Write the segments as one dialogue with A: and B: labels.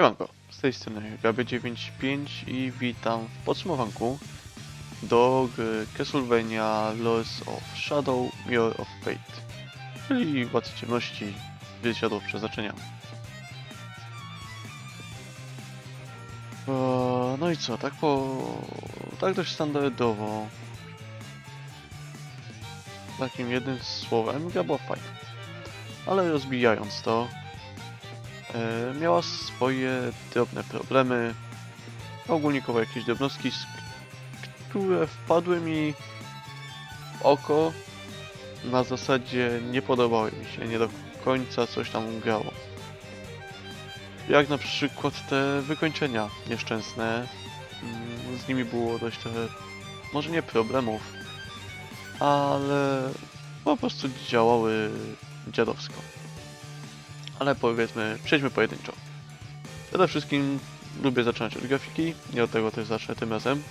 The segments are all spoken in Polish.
A: Siemanko, z tej strony GB95 i witam w podsumowanku do Castlevania Lords of Shadow Mirror of Fate, czyli Władcy Ciemności, Zwierciadło Przeznaczenia. Eee, No i co, tak po... tak dość standardowo, takim jednym słowem, gra była fajna. Ale rozbijając to, miała swoje drobne problemy, ogólnikowo jakieś drobnostki, które wpadły mi w oko. Na zasadzie nie podobały mi się, nie do końca coś tam grało. Jak na przykład te wykończenia nieszczęsne, mm, z nimi było dość trochę, może nie problemów, ale po prostu działały dziadowsko ale powiedzmy, przejdźmy pojedynczo. Przede wszystkim lubię zaczynać od grafiki, nie od tego też zacznę tym razem.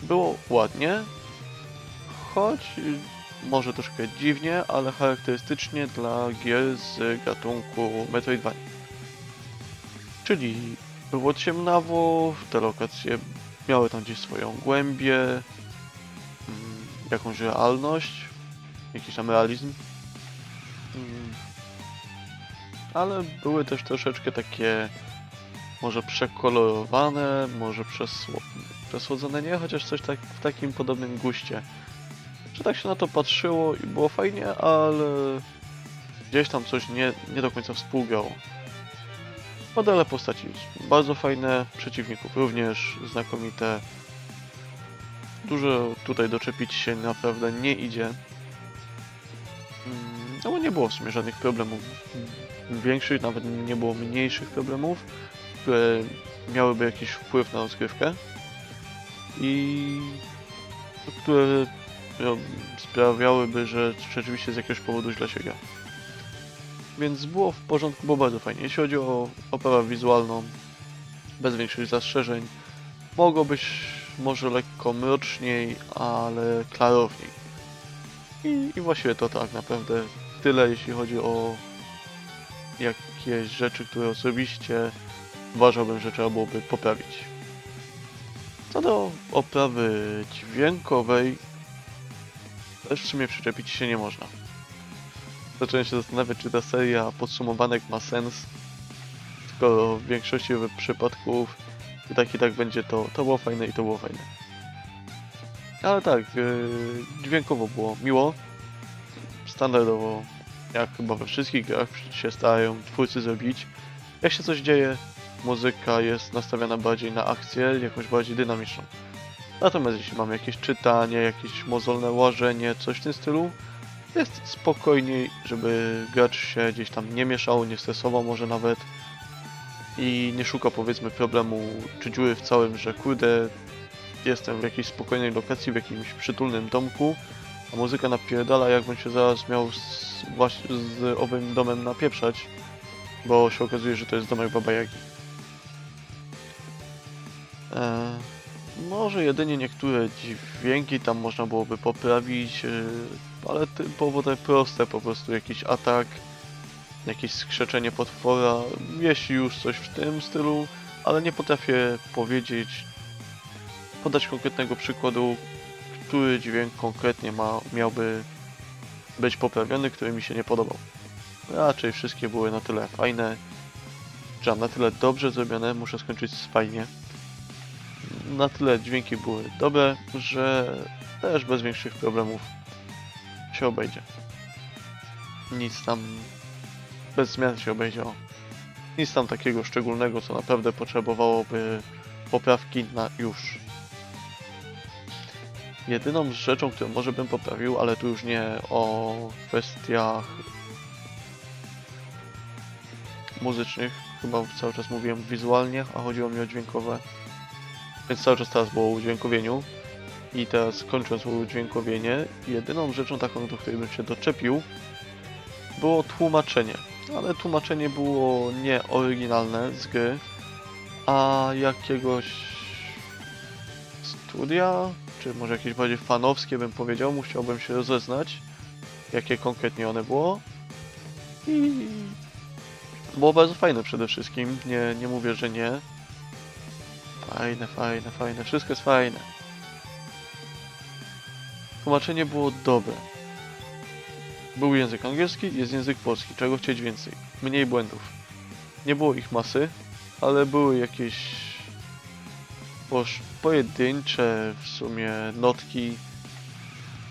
A: Było ładnie, choć może troszkę dziwnie, ale charakterystycznie dla gier z gatunku Metroidvania. Czyli było ciemnawo, te lokacje miały tam gdzieś swoją głębię, mm, jakąś realność, jakiś tam realizm. Ale były też troszeczkę takie może przekolorowane, może przesło przesłodzone nie, chociaż coś tak w takim podobnym guście. Że tak się na to patrzyło i było fajnie, ale gdzieś tam coś nie, nie do końca współgrało. Modele postaci bardzo fajne, przeciwników również znakomite. Dużo tutaj doczepić się naprawdę nie idzie. Mm, No bo nie było w sumie żadnych problemów większych, nawet nie było mniejszych problemów, które miałyby jakiś wpływ na rozgrywkę i które no, sprawiałyby, że rzeczywiście z jakiegoś powodu źle się gra. Więc było w porządku, było bardzo fajnie. Jeśli chodzi o oprawę wizualną, bez większych zastrzeżeń, mogło być może lekko mroczniej, ale klarowniej. I, I właściwie to tak naprawdę tyle, jeśli chodzi o jakieś rzeczy, które osobiście uważałbym, że trzeba byłoby poprawić. Co do oprawy dźwiękowej, też w sumie przyczepić się nie można. Zacząłem się zastanawiać, czy ta seria podsumowanek ma sens, skoro w większości przypadków i tak i tak będzie to, to było fajne i to było fajne. Ale tak, yy, dźwiękowo było miło, standardowo jak chyba we wszystkich grach się starają twórcy zrobić. Jak się coś dzieje, muzyka jest nastawiona bardziej na akcję, jakąś bardziej dynamiczną. Natomiast jeśli mamy jakieś czytanie, jakieś mozolne łażenie, coś w tym stylu, jest spokojniej, żeby gracz się gdzieś tam nie mieszał, nie stresował może nawet i nie szuka powiedzmy problemu czy dziury w całym, że kurde, jestem w jakiejś spokojnej lokacji, w jakimś przytulnym domku, a muzyka napierdala, jakbym się zaraz miał z, właśnie z owym domem napieprzać, bo się okazuje, że to jest domek Baba Jagi. E, może jedynie niektóre dźwięki tam można byłoby poprawić, e, ale typowo te proste, po prostu jakiś atak, jakieś skrzeczenie potwora, jeśli już coś w tym stylu, ale nie potrafię powiedzieć, podać konkretnego przykładu, który dźwięk konkretnie ma, miałby być poprawiony, który mi się nie podobał. Raczej wszystkie były na tyle fajne, że na tyle dobrze zrobione, muszę skończyć z fajnie. Na tyle dźwięki były dobre, że też bez większych problemów się obejdzie. Nic tam bez zmian się obejdzie. Nic tam takiego szczególnego, co naprawdę potrzebowałoby poprawki na już. Jedyną rzeczą, którą może bym poprawił, ale tu już nie o kwestiach muzycznych, chyba cały czas mówiłem wizualnie, a chodziło mi o dźwiękowe. Więc cały czas teraz było o udźwiękowieniu. I teraz kończąc udźwiękowienie, jedyną rzeczą taką, do której bym się doczepił, było tłumaczenie. Ale tłumaczenie było nie oryginalne z gry, A jakiegoś studia, czy może jakieś bardziej fanowskie bym powiedział, musiałbym się rozeznać, jakie konkretnie one było. I było bardzo fajne przede wszystkim, nie, nie mówię, że nie. Fajne, fajne, fajne, wszystko jest fajne. Tłumaczenie było dobre. Był język angielski, jest język polski. Czego chcieć więcej? Mniej błędów. Nie było ich masy, ale były jakieś posz- pojedyncze w sumie notki.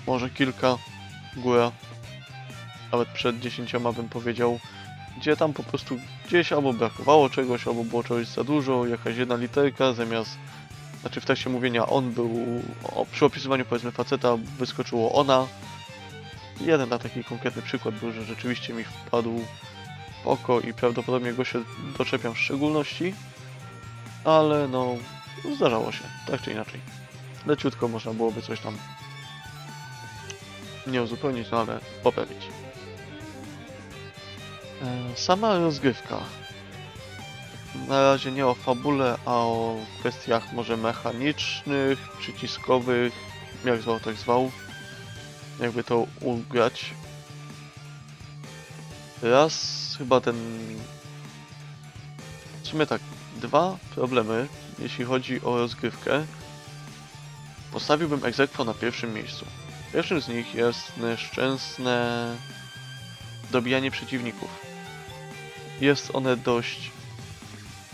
A: Może kilka, góra. Nawet przed dziesięcioma bym powiedział. Gdzie tam po prostu gdzieś albo brakowało czegoś, albo było czegoś za dużo, jakaś jedna literka zamiast znaczy w trakcie mówienia on był, o, przy opisywaniu powiedzmy faceta wyskoczyło ona. Jeden na taki konkretny przykład był, że rzeczywiście mi wpadł w oko i prawdopodobnie go się doczepiam w szczególności. Ale no, zdarzało się, tak czy inaczej. Leciutko można byłoby coś tam nie uzupełnić, no ale poprawić. E, Sama rozgrywka. Na razie nie o fabule, a o kwestiach może mechanicznych, przyciskowych, jak zwał, tak zwał. Jakby to ugrać. Raz chyba ten... W sumie tak, dwa problemy, jeśli chodzi o rozgrywkę. Postawiłbym egzekwo na pierwszym miejscu. Pierwszym z nich jest nieszczęsne dobijanie przeciwników. Jest one dość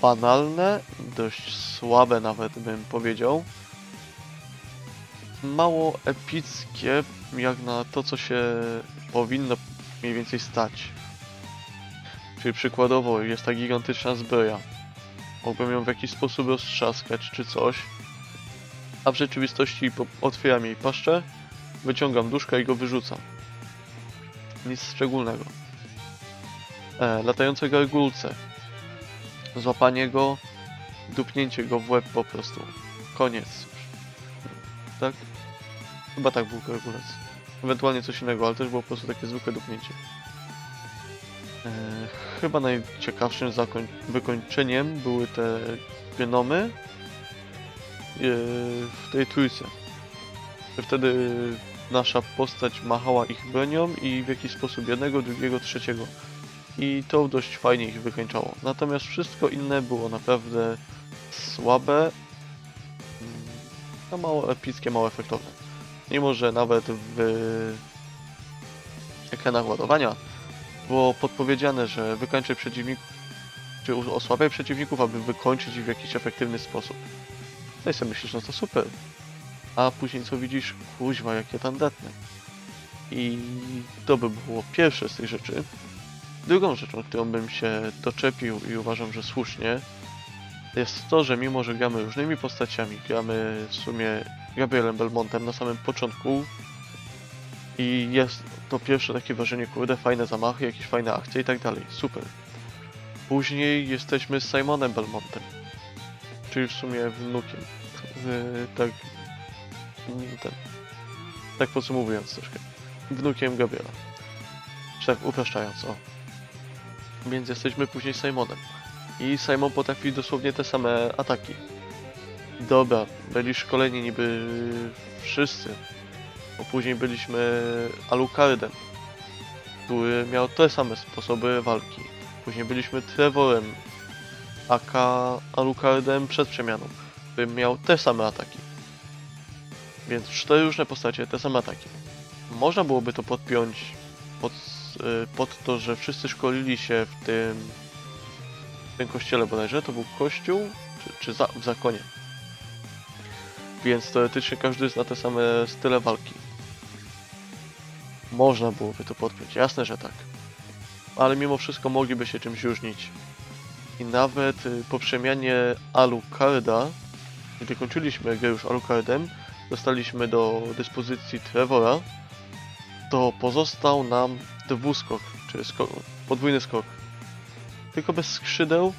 A: banalne, dość słabe nawet bym powiedział. Mało epickie, jak na to, co się powinno mniej więcej stać. Czyli przykładowo jest ta gigantyczna zbroja. Mógłbym ją w jakiś sposób roztrzaskać czy coś. A w rzeczywistości otwieram jej paszczę, wyciągam duszka i go wyrzucam. Nic szczególnego. E, latające gargulce. Złapanie go, dupnięcie go w łeb po prostu. Koniec. Tak? Chyba tak był gargulec. Ewentualnie coś innego, ale też było po prostu takie zwykłe dupnięcie. E, chyba najciekawszym wykończeniem były te genomy e, w tej trójce. Wtedy nasza postać machała ich bronią i w jakiś sposób jednego, drugiego, trzeciego. I to dość fajnie ich wykończało. Natomiast wszystko inne było naprawdę słabe, mm, mało epickie, mało efektowne. Mimo, że nawet w ekranach ładowania było podpowiedziane, że wykończę przeciwników, czy osłabiaj przeciwników, aby wykończyć ich w jakiś efektywny sposób. No i sobie myślisz, no to super. A później co widzisz? Kuźwa, jakie tandetne. I to by było pierwsze z tych rzeczy. Drugą rzeczą, którą bym się doczepił i uważam, że słusznie, jest to, że mimo, że gramy różnymi postaciami, gramy w sumie Gabrielem Belmontem na samym początku i jest to pierwsze takie wrażenie, kurde, fajne zamachy, jakieś fajne akcje i tak dalej, super. Później jesteśmy z Simonem Belmontem, czyli w sumie wnukiem. Yy, tak, ten, tak podsumowując troszkę. Wnukiem Gabriela. Czy tak upraszczając, o. Więc jesteśmy później Simonem. I Simon potrafi dosłownie te same ataki. Dobra, byli szkoleni niby wszyscy. Bo później byliśmy Alucardem, który miał te same sposoby walki. Później byliśmy Trevorem, aka Alucardem przed przemianą, który miał te same ataki. Więc cztery różne postacie, te same ataki. Można byłoby to podpiąć pod, y, pod to, że wszyscy szkolili się w tym, w tym kościele bodajże, to był kościół, czy, czy za, w zakonie. Więc teoretycznie każdy zna te same style walki. Można byłoby to podpiąć, jasne, że tak. Ale mimo wszystko mogliby się czymś różnić. I nawet y, po przemianie Alucarda, gdy kończyliśmy grę już Alucardem, dostaliśmy do dyspozycji Trevora, to pozostał nam dwuskok, czyli podwójny skok. Tylko bez skrzydeł,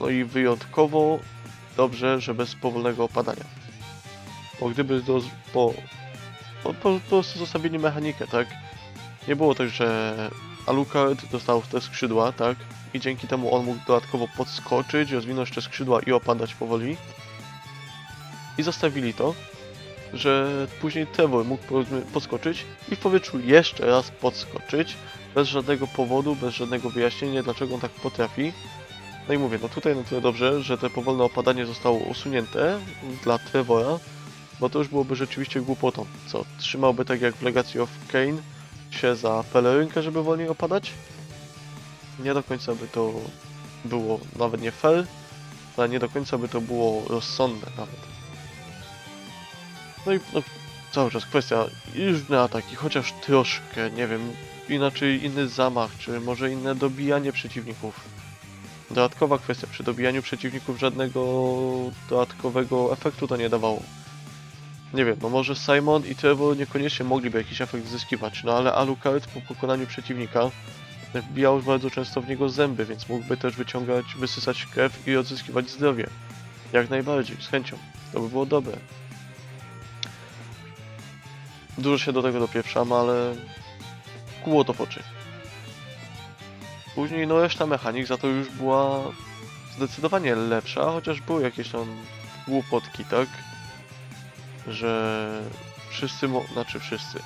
A: no i wyjątkowo dobrze, że bez powolnego opadania. Bo gdyby do, po, po prostu zostawili mechanikę, tak? Nie było tak, że Alucard dostał te skrzydła, tak? I dzięki temu on mógł dodatkowo podskoczyć, rozwinąć te skrzydła i opadać powoli. I zostawili to, że później Trevor mógł podskoczyć i w powietrzu jeszcze raz podskoczyć, bez żadnego powodu, bez żadnego wyjaśnienia, dlaczego on tak potrafi. No i mówię, no tutaj na tyle dobrze, że te powolne opadanie zostało usunięte dla Trevora, bo to już byłoby rzeczywiście głupotą. Co, trzymałby tak jak w Legacy of Kane się za pelerynkę, żeby wolniej opadać? Nie do końca by to było nawet nie fair, ale nie do końca by to było rozsądne nawet. No i no, cały czas kwestia różne ataki, chociaż troszkę, nie wiem, inaczej inny zamach, czy może inne dobijanie przeciwników. Dodatkowa kwestia, przy dobijaniu przeciwników żadnego dodatkowego efektu to nie dawało. Nie wiem, no może Simon i Trevor niekoniecznie mogliby jakiś efekt zyskiwać, no ale Alucard po pokonaniu przeciwnika wbijał bardzo często w niego zęby, więc mógłby też wyciągać, wysysać krew i odzyskiwać zdrowie. Jak najbardziej, z chęcią. To by było dobre. Dużo się do tego dopieprzam, ale kuło to w. Później no reszta mechanik za to już była zdecydowanie lepsza, chociaż były jakieś tam głupotki, tak? Że wszyscy, znaczy wszyscy.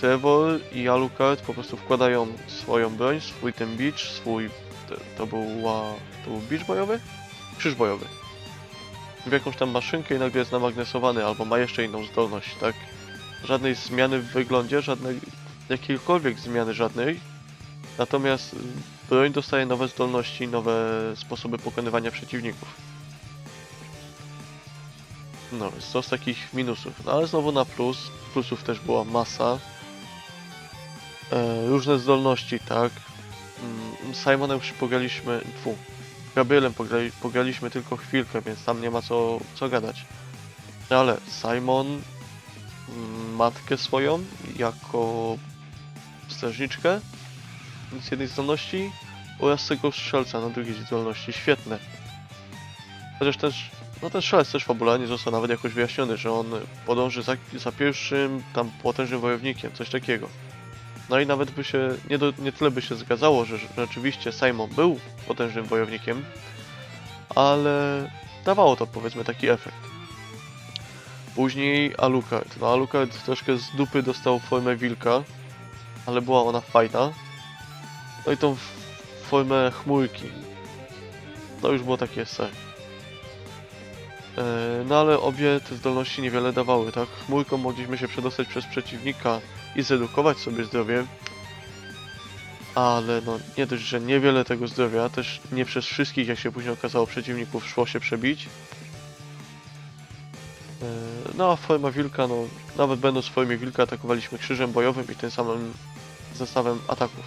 A: Trevor i Alucard po prostu wkładają swoją broń, swój ten beach, swój... To, to, była, to był beach bojowy? Krzyż bojowy. W jakąś tam maszynkę i nagle jest namagnesowany, albo ma jeszcze inną zdolność, tak? Żadnej zmiany w wyglądzie, żadnej... jakiejkolwiek zmiany żadnej. Natomiast y, broń dostaje nowe zdolności, nowe sposoby pokonywania przeciwników. No, jest to z takich minusów. No ale znowu na plus. Plusów też była masa. E, różne zdolności, tak. Mm, Simonem już pograliśmy. Fu. Gabrielem pograli, pograliśmy tylko chwilkę, więc tam nie ma co, co gadać. No ale Simon mm, matkę swoją jako strażniczkę z jednej zdolności oraz tego strzelca na drugiej zdolności. Świetne. Chociaż też, no ten strzelec też fabularnie został nawet jakoś wyjaśniony, że on podąży za, za pierwszym tam potężnym wojownikiem, coś takiego. No i nawet by się, nie, do, nie tyle by się zgadzało, że rzeczywiście Simon był potężnym wojownikiem, ale dawało to powiedzmy taki efekt. Później Alucard. No Alucard troszkę z dupy dostał formę wilka, ale była ona fajna. No i tą formę chmurki. To już było takie se. E, No ale obie te zdolności niewiele dawały, tak? Chmurką mogliśmy się przedostać przez przeciwnika i zredukować sobie zdrowie. Ale no nie dość, że niewiele tego zdrowia, też nie przez wszystkich, jak się później okazało, przeciwników szło się przebić. E, No a forma wilka, no nawet będąc w formie wilka atakowaliśmy krzyżem bojowym i tym samym zestawem ataków.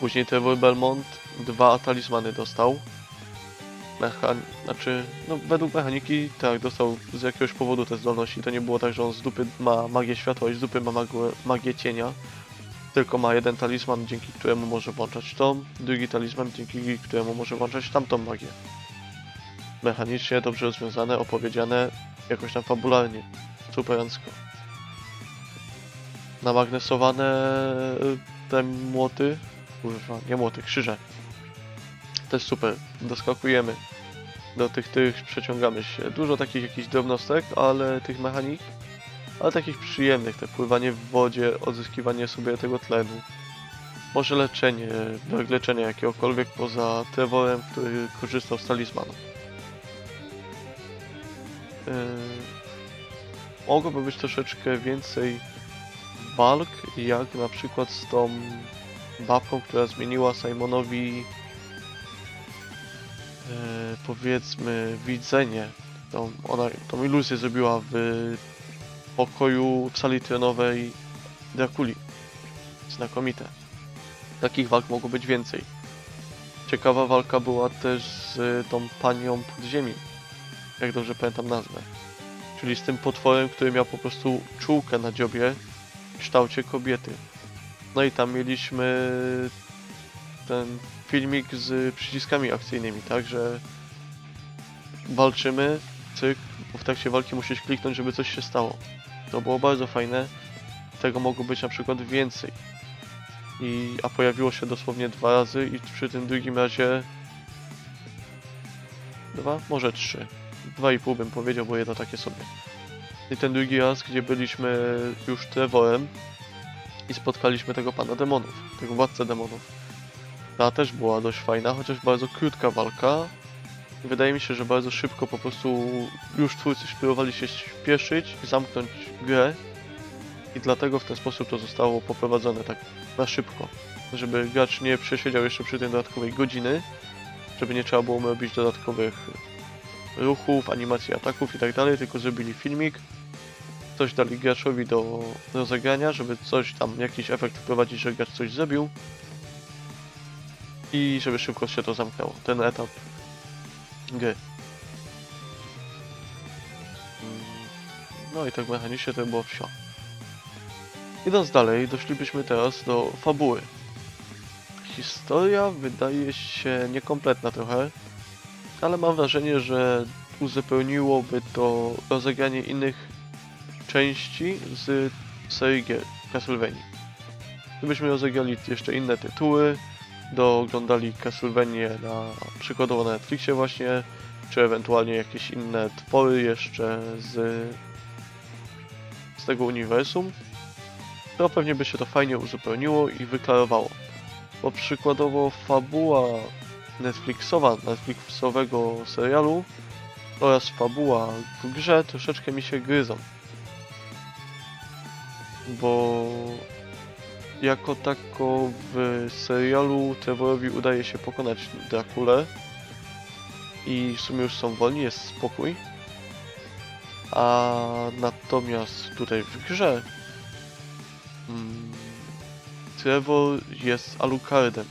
A: Później Trevor Belmont dwa talizmany dostał. Mechan... Znaczy, no według mechaniki tak, dostał z jakiegoś powodu te zdolności. To nie było tak, że on z dupy ma magię światła i z dupy ma magię cienia. Tylko ma jeden talizman, dzięki któremu może włączać tą, drugi talizman, dzięki któremu może włączać tamtą magię. Mechanicznie dobrze rozwiązane, opowiedziane, jakoś tam fabularnie. Superancko. Namagnesowane y, te młoty, kurwa, nie młoty, krzyże. Też super, doskakujemy. Do tych, tych przeciągamy się. Dużo takich jakichś drobnostek, ale tych mechanik, ale takich przyjemnych, te pływanie w wodzie, odzyskiwanie sobie tego tlenu. Może leczenie, brak leczenia jakiegokolwiek poza Trevorem, który korzystał z talizmanu. Yy, mogłoby być troszeczkę więcej walk, jak na przykład z tą babką, która zmieniła Simonowi powiedzmy widzenie. Tą, ona tą iluzję zrobiła w pokoju w sali trenowej Drakuli. Znakomite. Takich walk mogło być więcej. Ciekawa walka była też z tą panią podziemi, jak dobrze pamiętam nazwę. Czyli z tym potworem, który miał po prostu czułkę na dziobie w kształcie kobiety. No i tam mieliśmy ten filmik z przyciskami akcyjnymi, tak, że walczymy, cyk, bo w trakcie walki musisz kliknąć, żeby coś się stało. To było bardzo fajne. Tego mogło być na przykład więcej. I, a pojawiło się dosłownie dwa razy i przy tym drugim razie dwa, może trzy. Dwa i pół bym powiedział, bo jedno takie sobie. I ten drugi raz, gdzie byliśmy już Trevorem i spotkaliśmy tego pana demonów, tego władcę demonów. Ta też była dość fajna, chociaż bardzo krótka walka. Wydaje mi się, że bardzo szybko po prostu już twórcy spróbowali się śpieszyć zamknąć grę. I dlatego w ten sposób to zostało poprowadzone tak na szybko. Żeby gracz nie przesiedział jeszcze przy tym dodatkowej godziny, żeby nie trzeba było mu robić dodatkowych ruchów, animacji ataków i tak dalej, tylko zrobili filmik, coś dali graczowi do rozegrania, żeby coś tam, jakiś efekt wprowadzić, że gracz coś zrobił i żeby szybko się to zamknęło, ten etap gry. No i tak mechanicznie to było wsio. Idąc dalej, doszlibyśmy teraz do fabuły. Historia wydaje się niekompletna trochę, ale mam wrażenie, że uzupełniłoby to rozegranie innych części z serii gier Castlevania. Gdybyśmy rozegrali jeszcze inne tytuły, dooglądali Castlevania na przykładowo na Netflixie właśnie, czy ewentualnie jakieś inne twory jeszcze z, z tego uniwersum, to pewnie by się to fajnie uzupełniło i wyklarowało. Bo przykładowo fabuła Netflixowa, Netflixowego serialu oraz fabuła w grze troszeczkę mi się gryzą. Bo jako tako w serialu Trevorowi udaje się pokonać Drakulę i w sumie już są wolni, jest spokój. A natomiast tutaj w grze mm, Trevor jest Alucardem.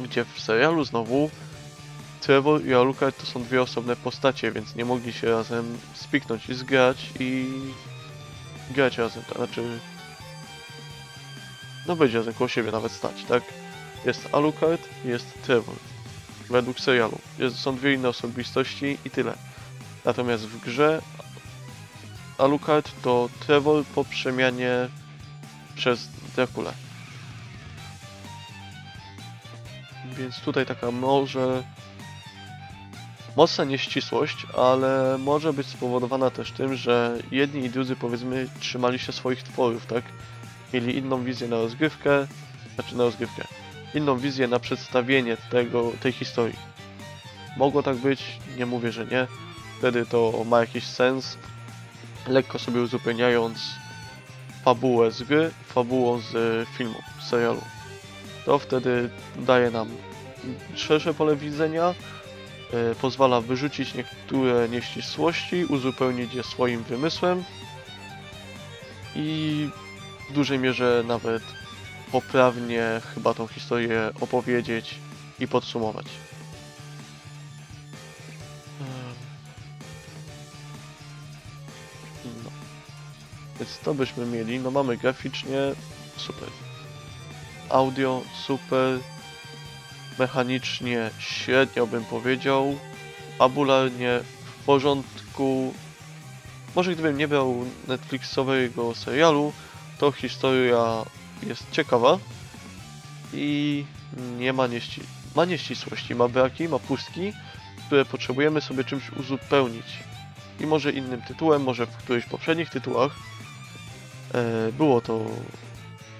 A: Gdzie w serialu znowu Trevor i Alucard to są dwie osobne postacie, więc nie mogli się razem spiknąć i zgrać i grać razem, to znaczy no będzie razem koło siebie nawet stać, tak? Jest Alucard, jest Trevor. Według serialu. Jest, są dwie inne osobistości i tyle. Natomiast w grze Alucard to Trevor po przemianie przez Drakulę. Więc tutaj taka może mocna nieścisłość, ale może być spowodowana też tym, że jedni i drudzy powiedzmy trzymali się swoich tworów, tak? Mieli inną wizję na rozgrywkę, znaczy na rozgrywkę, inną wizję na przedstawienie tego, tej historii. Mogło tak być, nie mówię, że nie. Wtedy to ma jakiś sens, lekko sobie uzupełniając fabułę z gry, fabułą z y, filmu, z serialu. To wtedy daje nam szersze pole widzenia, y, pozwala wyrzucić niektóre nieścisłości, uzupełnić je swoim wymysłem i w dużej mierze nawet poprawnie chyba tą historię opowiedzieć i podsumować. Em, No. Więc to byśmy mieli. No mamy graficznie super. Audio super. Mechanicznie średnio bym powiedział. Fabularnie w porządku. Może gdybym nie brał Netflixowego serialu, to historia jest ciekawa i nie ma, nieści ma nieścisłości, ma braki, ma pustki, które potrzebujemy sobie czymś uzupełnić. I może innym tytułem, może w którychś poprzednich tytułach e, było to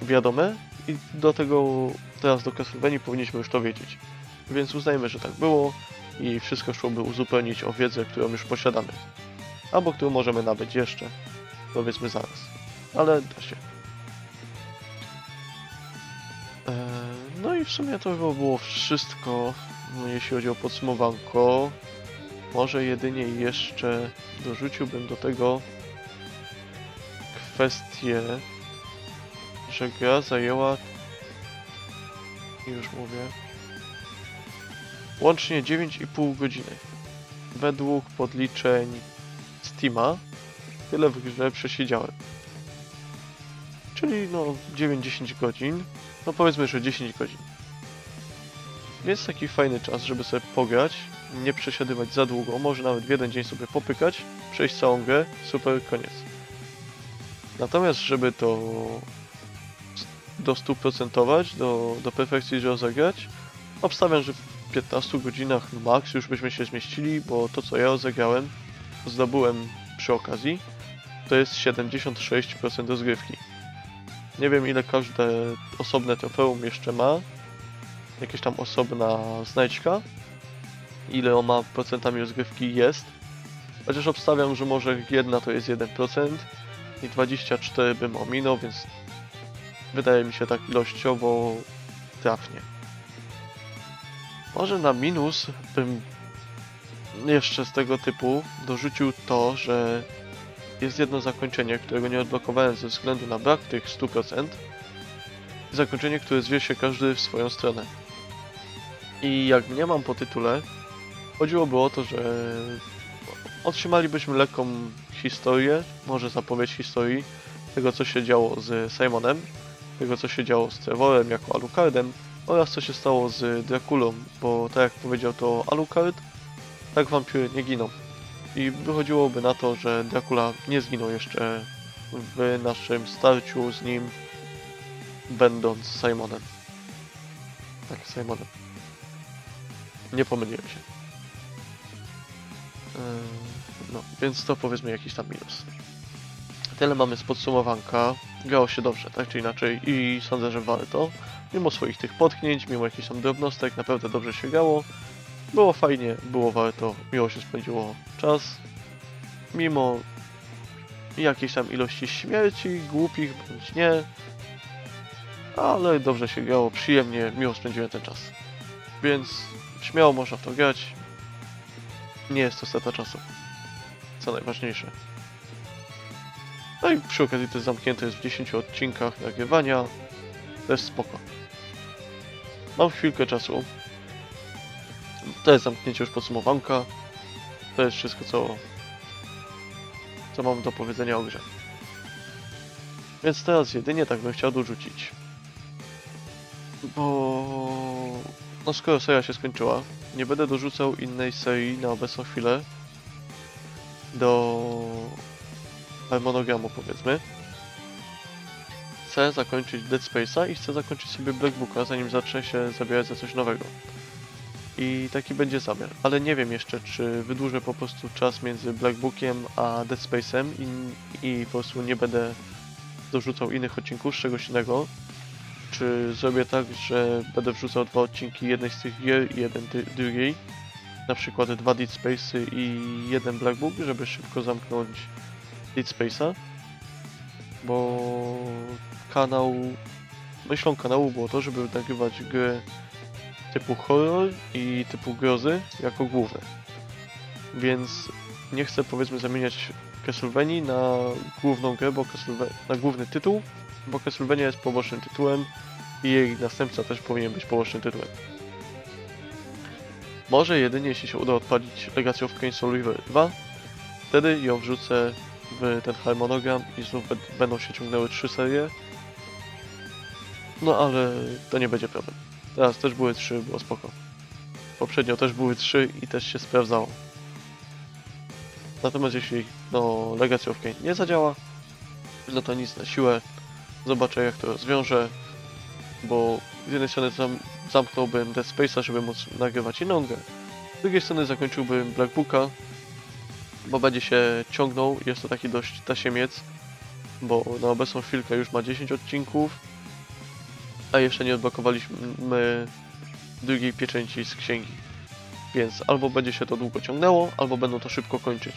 A: wiadome i do tego teraz do Castlevanii powinniśmy już to wiedzieć. Więc uznajmy, że tak było i wszystko szłoby uzupełnić o wiedzę, którą już posiadamy. Albo którą możemy nabyć jeszcze, powiedzmy zaraz. Ale da się. E, No i w sumie to chyba było wszystko, no, jeśli chodzi o podsumowanko. Może jedynie jeszcze dorzuciłbym do tego kwestię, że gra zajęła, już mówię, łącznie 9,5 godziny. Według podliczeń Steama tyle w grze przesiedziałem. Czyli no 9-10 godzin. No powiedzmy, że 10 godzin. Więc taki fajny czas, żeby sobie pograć, nie przesiadywać za długo, może nawet w jeden dzień sobie popykać, przejść całą grę, super, koniec. Natomiast, żeby to do 100% do, do perfekcji rozegrać. Obstawiam, że w 15 godzinach max już byśmy się zmieścili, bo to co ja rozegrałem, zdobyłem przy okazji, to jest 76% rozgrywki. Nie wiem ile każde osobne trofeum jeszcze ma, jakieś tam osobna znajdźka, ile on ma procentami rozgrywki jest, chociaż obstawiam, że może jedna to jest 1% i 24 bym ominął, więc wydaje mi się tak ilościowo trafnie. Może na minus bym jeszcze z tego typu dorzucił to, że jest jedno zakończenie, którego nie odblokowałem ze względu na brak tych 100%. Zakończenie, które zwie się każdy w swoją stronę. I jak nie mam po tytule, chodziłoby o to, że otrzymalibyśmy lekką historię, może zapowiedź historii tego, co się działo z Simonem, tego, co się działo z Trevorem jako Alucardem oraz co się stało z Draculą, bo tak jak powiedział to Alucard, tak wampiry nie giną. I wychodziłoby na to, że Dracula nie zginął jeszcze w naszym starciu z nim, będąc Simonem. Tak, Simonem. Nie pomyliłem się. Yy, No, więc to powiedzmy jakiś tam minus. Tyle mamy z podsumowanka. Grało się dobrze, tak czy inaczej i sądzę, że warto. Mimo swoich tych potknięć, mimo jakichś tam drobnostek, naprawdę dobrze się grało. Było fajnie, było warto, miło się spędziło czas. Mimo jakiejś tam ilości śmierci, głupich bądź nie. Ale dobrze się grało, przyjemnie, miło spędziłem ten czas. Więc śmiało można w to grać. Nie jest to strata czasu. Co najważniejsze. No i przy okazji to jest zamknięte jest w 10 odcinkach nagrywania. Jest spoko. Mam chwilkę czasu. To jest zamknięcie już podsumowanka. To jest wszystko, co, co mam do powiedzenia o grze. Więc teraz jedynie tak bym chciał dorzucić. Bo... No skoro seria się skończyła, nie będę dorzucał innej serii na obecną chwilę do harmonogramu powiedzmy. Chcę zakończyć Dead Space'a i chcę zakończyć sobie Black Booka, zanim zacznę się zabierać za coś nowego. I taki będzie zamiar, ale nie wiem jeszcze, czy wydłużę po prostu czas między Black Bookiem a Dead Space'em i, i po prostu nie będę dorzucał innych odcinków z czegoś innego. Czy zrobię tak, że będę wrzucał dwa odcinki jednej z tych gier i jeden drugiej. Na przykład dwa Dead Space'y i jeden Black Book, żeby szybko zamknąć Dead Space'a. Bo kanał... Myślą kanału było to, żeby nagrywać gry typu horror i typu grozy jako główne. Więc nie chcę powiedzmy zamieniać Castlevanii na główną grę, bo Castleva- na główny tytuł, bo Castlevania jest pobocznym tytułem i jej następca też powinien być pobocznym tytułem. Może jedynie jeśli się uda odpalić Legacy of Kain Soul River 2, wtedy ją wrzucę w ten harmonogram i znów bę- będą się ciągnęły trzy serie. No ale to nie będzie problem. Teraz też były trzy, było spoko. Poprzednio też były trzy i też się sprawdzało. Natomiast jeśli no, Legacy of Kain nie zadziała, no to nic na siłę. Zobaczę jak to rozwiążę, bo z jednej strony zam zamknąłbym Dead Space'a, żeby móc nagrywać inną grę. Z drugiej strony zakończyłbym Black Booka, bo będzie się ciągnął, jest to taki dość tasiemiec, bo na obecną chwilkę już ma 10 odcinków, a jeszcze nie odblokowaliśmy drugiej pieczęci z księgi. Więc albo będzie się to długo ciągnęło, albo będą to szybko kończyć.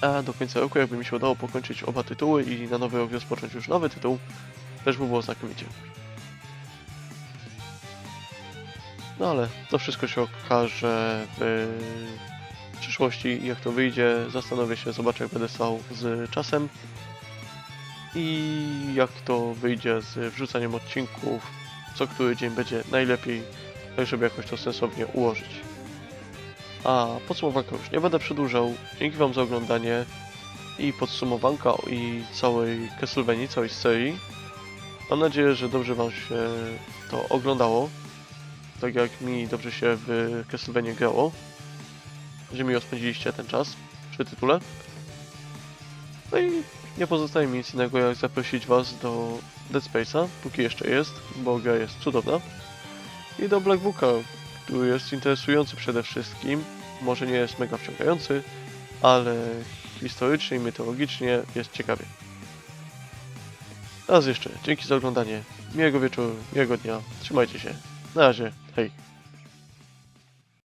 A: A do końca roku, jakby mi się udało pokończyć oba tytuły i na nowy rok rozpocząć już nowy tytuł, też by było znakomicie. No ale to wszystko się okaże w przyszłości, jak to wyjdzie. Zastanowię się, zobaczę jak będę stał z czasem i jak to wyjdzie z wrzucaniem odcinków, co który dzień będzie najlepiej, tak żeby jakoś to sensownie ułożyć. A podsumowanka już nie będę przedłużał. Dzięki Wam za oglądanie i podsumowanka i całej Castlevanii, całej serii. Mam nadzieję, że dobrze Wam się to oglądało. Tak jak mi dobrze się w Castlevanii grało. Że mi spędziliście ten czas przy tytule. No i nie pozostaje mi nic innego jak zaprosić Was do Dead Space'a, póki jeszcze jest, bo gra jest cudowna. I do Black Booka, który jest interesujący przede wszystkim. Może nie jest mega wciągający, ale historycznie i mitologicznie jest ciekawie. Raz jeszcze, dzięki za oglądanie. Miłego wieczoru, miłego dnia. Trzymajcie się. Na razie, hej.